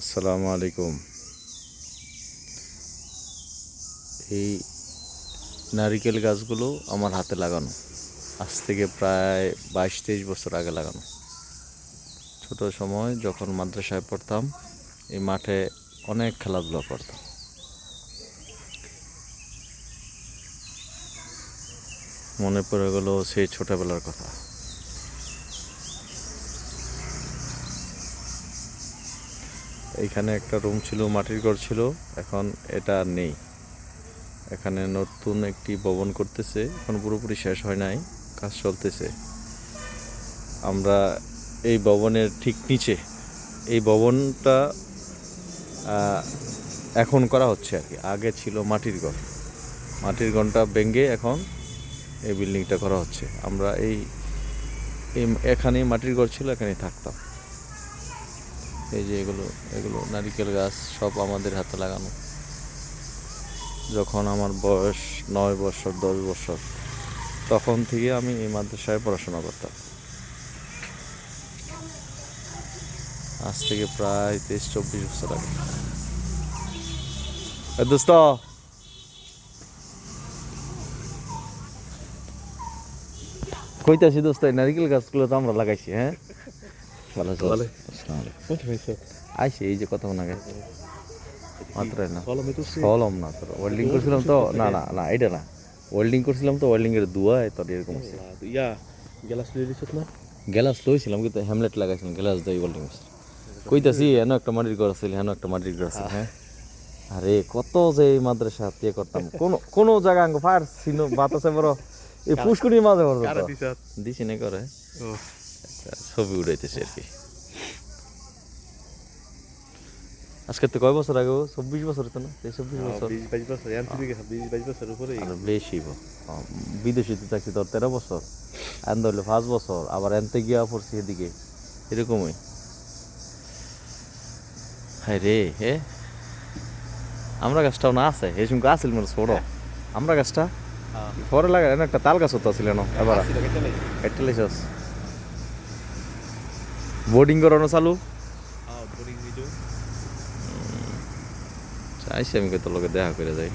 আসসালামু আলাইকুম। এই নারিকেল গাছগুলো আমার হাতে লাগানো। আজ থেকে প্রায় বাইশ তেইশ বছর আগে লাগানো। ছোট সময় যখন মাদ্রাসায় পড়তাম, এই মাঠে অনেক খেলাধুলা করতাম। মনে পড়ে গেল সেই ছোটবেলার কথা। এইখানে একটা রুম ছিল, মাটির ঘর ছিল, এখন এটা নেই। এখানে নতুন একটি ভবন করতেছে, এখন পুরোপুরি শেষ হয় নাই, কাজ চলতেছে। আমরা এই ভবনের ঠিক নিচে, এই ভবনটা এখন করা হচ্ছে আর কি, আগে ছিল মাটির ঘর। মাটির ঘরটা ভেঙে এখন এই বিল্ডিংটা করা হচ্ছে। আমরা এই এখানে মাটির ঘর ছিল, এখানেই থাকতাম। এই যে এগুলো এগুলো নারিকেল গাছ সব আমাদের হাতে লাগানো। যখন আমার বয়স নয় বছর, দশ বছর, তখন থেকে আমি এই মাদ্রাসায় পড়াশোনা করতাম। আজ থেকে প্রায় তেইশ, চব্বিশ বছর আগে। দোস্ত! কইতাছি দোস্ত নারিকেল গাছগুলো তো আমরা লাগাইছি হ্যাঁ? ভালো। আসসালামু। আইসি এই যে কতক্ষণ আগে মাত্র না হলম না তোর ওয়েল্ডিং করছিলাম তো না না না এটা না ওয়েল্ডিং করছিলাম তো ওয়েল্ডিং এর দুয়ায় তোর এরকম আছে ইয়া লিয়ে না গ্লাস লইছিলাম কিন্তু হ্যামলেট লাগাইছিলাম গ্লাস দিয়ে ওয়েল্ডিং কইতাছি হেন একটা মাটির ঘর আছে হেন একটা মাটির ঘর আছে হ্যাঁ আরে কত যে এই মাদ্রাসা দিয়ে করতাম কোন কোন জায়গা আঙ্গ ফায়ার ছিল বাতাসে বড় এই পুষ্করির মাঝে বড় দিছি না করে আচ্ছা, ছবি উড়াইতেছে আর কি আজকে তো কয় বছর আগে চব্বিশ বছর তো না? চব্বিশ বছর। 20 22 বছর। ইয়ান থেকে 20 22 বছর উপরে বেশি বিদেশিতে থাকছি তোর তেরো বছর। এন ধরলে পাঁচ বছর আবার এনতে গিয়া পড়ছি এদিকে। এরকমই। হাই রে হে আমরা গাছটাও না আছে? এই সঙ্গে আসিল মানে ছোট। আমরা গাছটা হ্যাঁ পরে লাগে না একটা তাল গাছ তো ছিল না এবার। একটা বোর্ডিং করানো চালু। চাইছি আমি কত লোকে দেখা করে যাই।